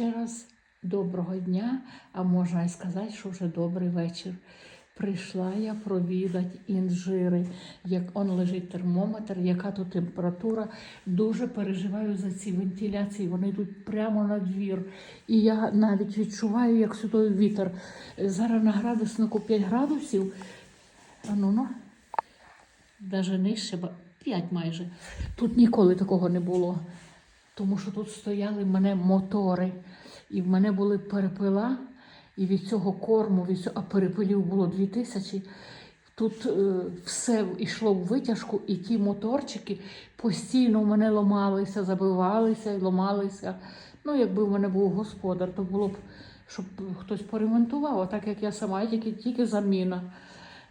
Ще раз доброго дня, а можна і сказати, що вже добрий вечір. Прийшла я провідати інжири, як он лежить термометр, яка тут температура. Дуже переживаю за ці вентиляції. Вони йдуть прямо на двір. І я навіть відчуваю, як сюди вітер. Зараз на градуснику 5 градусів. А ну ну, навіть нижче, 5 майже. Тут ніколи такого не було тому що тут стояли в мене мотори, і в мене були перепила, і від цього корму, від цього, а перепилів було дві тисячі. Тут е, все йшло в витяжку, і ті моторчики постійно в мене ламалися, забивалися і ламалися. Ну, якби в мене був господар, то було б, щоб хтось поремонтував, так як я сама, тільки, тільки заміна.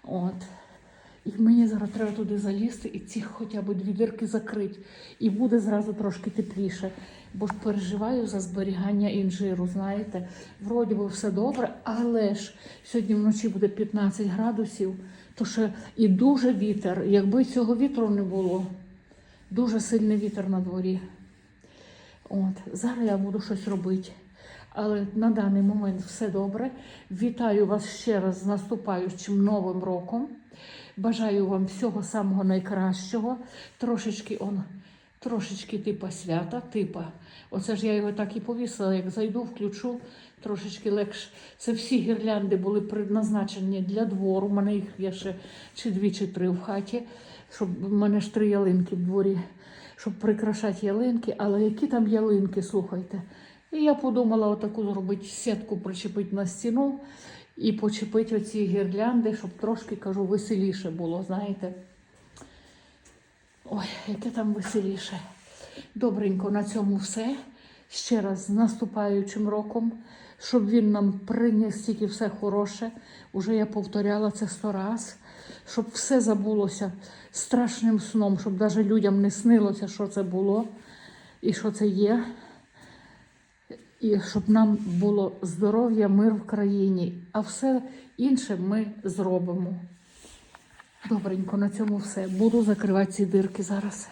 От. І мені зараз треба туди залізти і ці хоча б дві дірки закрити. І буде зразу трошки тепліше. Бо ж переживаю за зберігання інжиру, знаєте. Вроді би все добре, але ж сьогодні вночі буде 15 градусів, то ще і дуже вітер. Якби цього вітру не було, дуже сильний вітер на дворі. От, зараз я буду щось робити. Але на даний момент все добре. Вітаю вас ще раз з наступаючим новим роком. Бажаю вам всього самого найкращого. Трошечки он, трошечки типа свята, типа. Оце ж я його так і повісила. Як зайду, включу трошечки легше. Це всі гірлянди були предназначені для двору. У мене їх є ще чи дві, чи три в хаті, щоб в мене ж три ялинки в дворі, щоб прикрашати ялинки. Але які там ялинки, слухайте. І я подумала отаку зробити сітку, причепити на стіну і почепити оці гірлянди, щоб трошки, кажу, веселіше було, знаєте. Ой, яке там веселіше. Добренько, на цьому все. Ще раз з наступаючим роком, щоб він нам приніс тільки все хороше. Уже я повторяла це сто раз, щоб все забулося страшним сном, щоб навіть людям не снилося, що це було і що це є. І щоб нам було здоров'я, мир в країні, а все інше ми зробимо. Добренько, на цьому все. Буду закривати ці дирки зараз.